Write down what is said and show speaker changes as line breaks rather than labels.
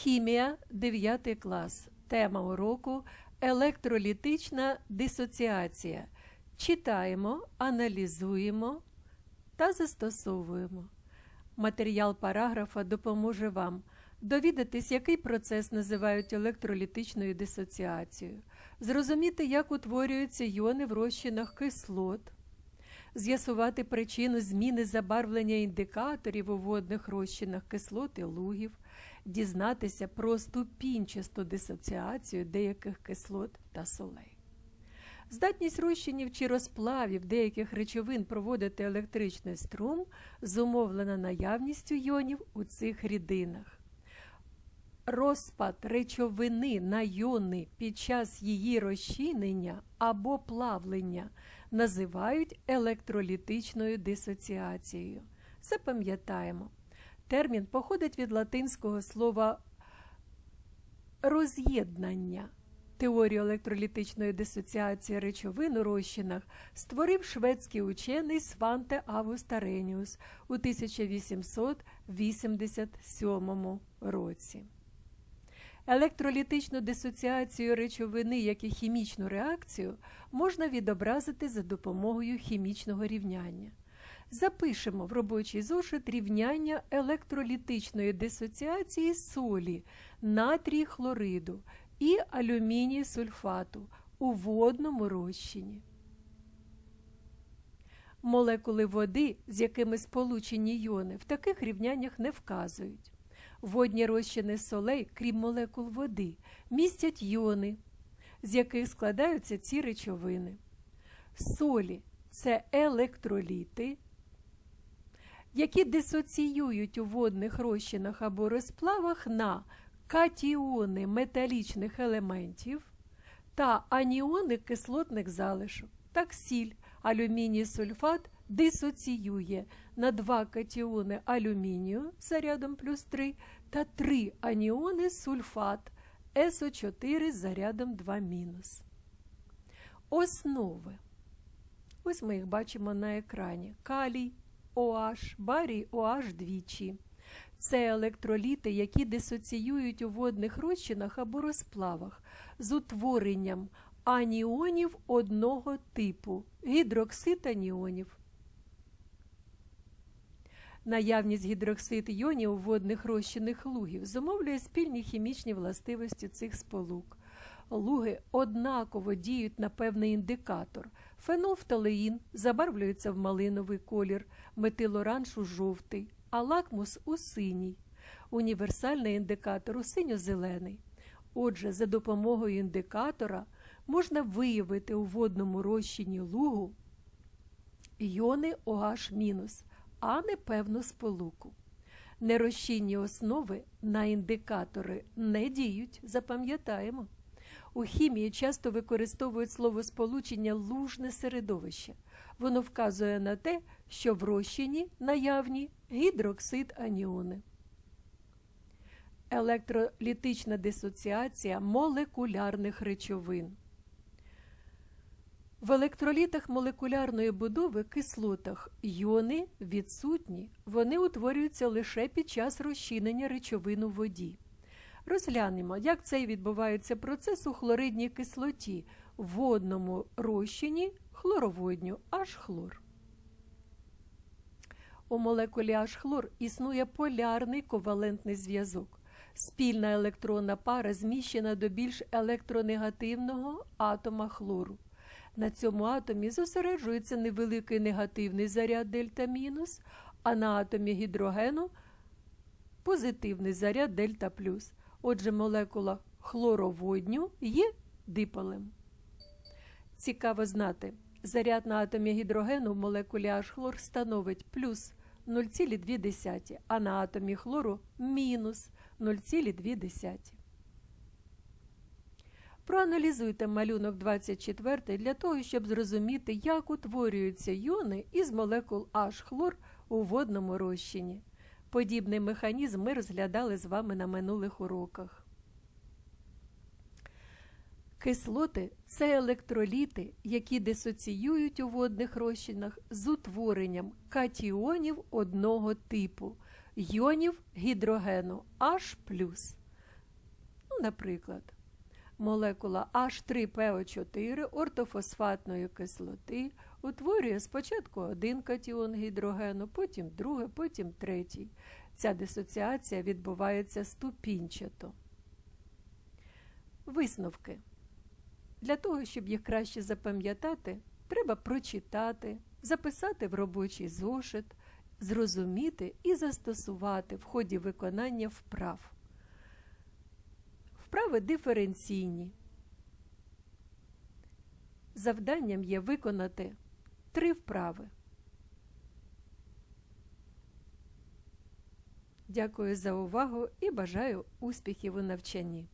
Хімія 9 клас. Тема уроку електролітична дисоціація. Читаємо, аналізуємо та застосовуємо. Матеріал параграфа допоможе вам довідатись, який процес називають електролітичною дисоціацією, зрозуміти, як утворюються йони в розчинах кислот, з'ясувати причину зміни забарвлення індикаторів у водних розчинах кислот і лугів, дізнатися про ступінчасту дисоціацію деяких кислот та солей. Здатність розчинів чи розплавів деяких речовин проводити електричний струм зумовлена наявністю йонів у цих рідинах. Розпад речовини на йони під час її розчинення або плавлення називають електролітичною дисоціацією. Запам'ятаємо, термін походить від латинського слова роз'єднання. Теорію електролітичної дисоціації речовин у розчинах створив шведський учений Сванте Август Ареніус у 1887 році. Електролітичну дисоціацію речовини, як і хімічну реакцію, можна відобразити за допомогою хімічного рівняння. Запишемо в робочий зошит рівняння електролітичної дисоціації солі натрій хлориду і алюміній сульфату у водному розчині. Молекули води, з якими сполучені йони, в таких рівняннях не вказують. Водні розчини солей, крім молекул води, містять йони, з яких складаються ці речовини. Солі це електроліти, які дисоціюють у водних розчинах або розплавах на катіони металічних елементів та аніони кислотних залишок. Так сіль, алюміній сульфат дисоціює на два катіони алюмінію зарядом плюс 3 та 3 аніони сульфат СО4 з зарядом 2 мінус. Основи. Ось ми їх бачимо на екрані. Калій OH, барій OH двічі. Це електроліти, які дисоціюють у водних розчинах або розплавах з утворенням аніонів одного типу гідроксид аніонів. Наявність гідроксид іонів у водних розчинних лугів зумовлює спільні хімічні властивості цих сполук. Луги однаково діють на певний індикатор. Фенолфталеїн забарвлюється в малиновий колір, метилоранж у жовтий, а лакмус у синій. Універсальний індикатор у синьо-зелений. Отже, за допомогою індикатора можна виявити у водному розчині лугу іони OH-, а не певну сполуку. Нерозчинні основи на індикатори не діють, запам'ятаємо. У хімії часто використовують словосполучення лужне середовище. Воно вказує на те, що в розчині наявні гідроксид аніони. Електролітична дисоціація молекулярних речовин. В електролітах молекулярної будови кислотах йони відсутні, вони утворюються лише під час розчинення речовин у воді. Розглянемо, як цей відбувається процес у хлоридній кислоті в водному розчині хлороводню H-хлор. У молекулі H-хлор існує полярний ковалентний зв'язок. Спільна електронна пара зміщена до більш електронегативного атома хлору. На цьому атомі зосереджується невеликий негативний заряд дельта мінус, а на атомі гідрогену позитивний заряд дельта плюс. Отже, молекула хлороводню є диполем. Цікаво знати, заряд на атомі гідрогену в молекулі H-хлор становить плюс 0,2, а на атомі хлору мінус 0,2. Проаналізуйте малюнок 24 для того, щоб зрозуміти, як утворюються йони із молекул H-хлор у водному розчині. Подібний механізм ми розглядали з вами на минулих уроках. Кислоти це електроліти, які дисоціюють у водних розчинах з утворенням катіонів одного типу йонів гідрогену H+. Ну, наприклад, молекула H3PO4 ортофосфатної кислоти утворює спочатку один катіон гідрогену, потім другий, потім третій. Ця дисоціація відбувається ступінчато. Висновки. Для того, щоб їх краще запам'ятати, треба прочитати, записати в робочий зошит, зрозуміти і застосувати в ході виконання вправ. Вправи диференційні. Завданням є виконати три вправи. Дякую за увагу і бажаю успіхів у навчанні.